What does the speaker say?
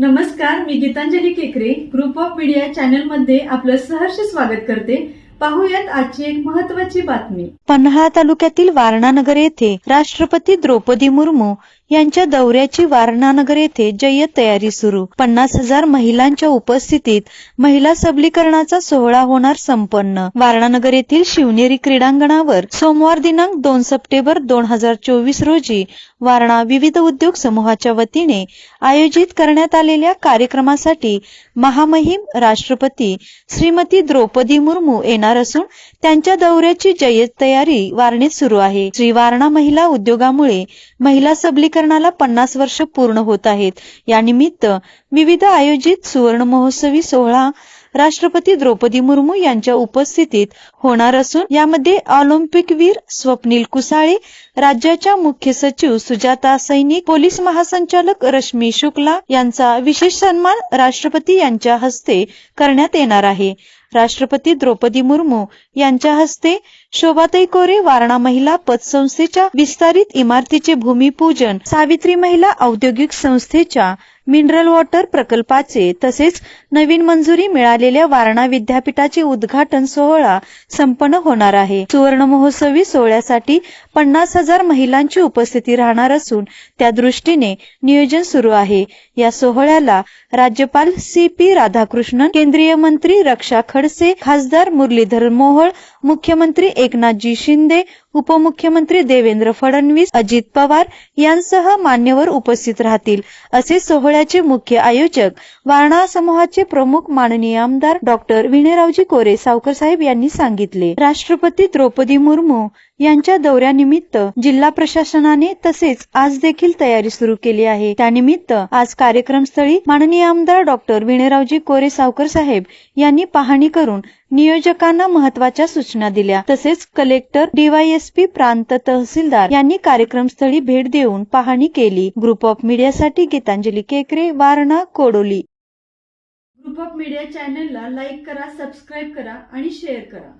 नमस्कार मी गीतांजली केकरे. Group of media चॅनलमध्ये आपलं सहर्ष स्वागत करते. पाहूयात आजची एक महत्वाची बातमी. पन्हाळा तालुक्यातील वारणानगर येथे राष्ट्रपती द्रौपदी मुर्मू यांच्या दौऱ्याची वारणानगर येथे जय्यत तयारी सुरू. पन्नास हजार महिलांच्या उपस्थितीत महिला सबलीकरणाचा सोहळा होणार संपन्न. वारणानगर येथील शिवनेरी क्रीडांगणावर सोमवार दिनांक दोन सप्टेंबर दोन हजार चोवीस रोजी वारणा विविध उद्योग समूहाच्या वतीने आयोजित करण्यात आलेल्या कार्यक्रमासाठी महामहिम राष्ट्रपती श्रीमती द्रौपदी मुर्मू येणार असून त्यांच्या दौऱ्याची जय्यत तयारी वारणेत सुरू आहे. श्री वारणा महिला उद्योगामुळे महिला सबलीकरण सबलीकरणाला पन्नास वर्ष पूर्ण होत आहेत. यानिमित्त विविध आयोजित सुवर्ण महोत्सवी सोहळा राष्ट्रपती द्रौपदी मुर्मू यांच्या उपस्थितीत होणार असून यामध्ये ऑलिम्पिक वीर स्वप्नील कुसाळे राज्याच्या मुख्य सचिव सुजाता सैनिक पोलीस महासंचालक रश्मी शुक्ला यांचा विशेष सन्मान राष्ट्रपती यांच्या हस्ते करण्यात येणार आहे. राष्ट्रपती द्रौपदी मुर्मू यांच्या हस्ते शोभाताई कोरे वारणा महिला पतसंस्थेच्या विस्तारित इमारतीचे भूमिपूजन सावित्री महिला औद्योगिक संस्थेच्या मिनरल वॉटर प्रकल्पाचे तसेच नवीन मंजुरी मिळालेल्या वारणा विद्यापीठाचे उद्घाटन सोहळा संपन्न होणार आहे. सुवर्ण महोत्सवी सोहळ्यासाठी पन्नास हजार महिलांची उपस्थिती राहणार असून त्या दृष्टीने नियोजन सुरू आहे. या सोहळ्याला राज्यपाल सी पी राधाकृष्णन केंद्रीय मंत्री रक्षा खडसे खासदार मुरलीधर मोहोळ मुख्यमंत्री एकनाथजी शिंदे उपमुख्यमंत्री देवेंद्र फडणवीस अजित पवार यांसह मान्यवर उपस्थित राहतील असे सोहळ्याचे मुख्य आयोजक वारणा समूहाचे प्रमुख माननीय आमदार डॉक्टर विणेरावजी कोरे सावकर साहेब यांनी सांगितले. राष्ट्रपती द्रौपदी मुर्मू यांच्या दौऱ्यानिमित्त जिल्हा प्रशासनाने तसेच आज देखील तयारी सुरू केली आहे. त्यानिमित्त आज कार्यक्रमस्थळी माननीय आमदार डॉक्टर विणेरावजी कोरे सावकर साहेब यांनी पाहणी करून नियोजकांना महत्त्वाच्या सूचना दिल्या. तसेच कलेक्टर डीवायएसपी प्रांत तहसीलदार यांनी कार्यक्रमस्थळी भेट देऊन पाहणी केली. Group of मीडियासाठी Geetanjali Kekare Warana Kodoli. Group of media चॅनलला लाईक करा सबस्क्राईब करा आणि शेअर करा.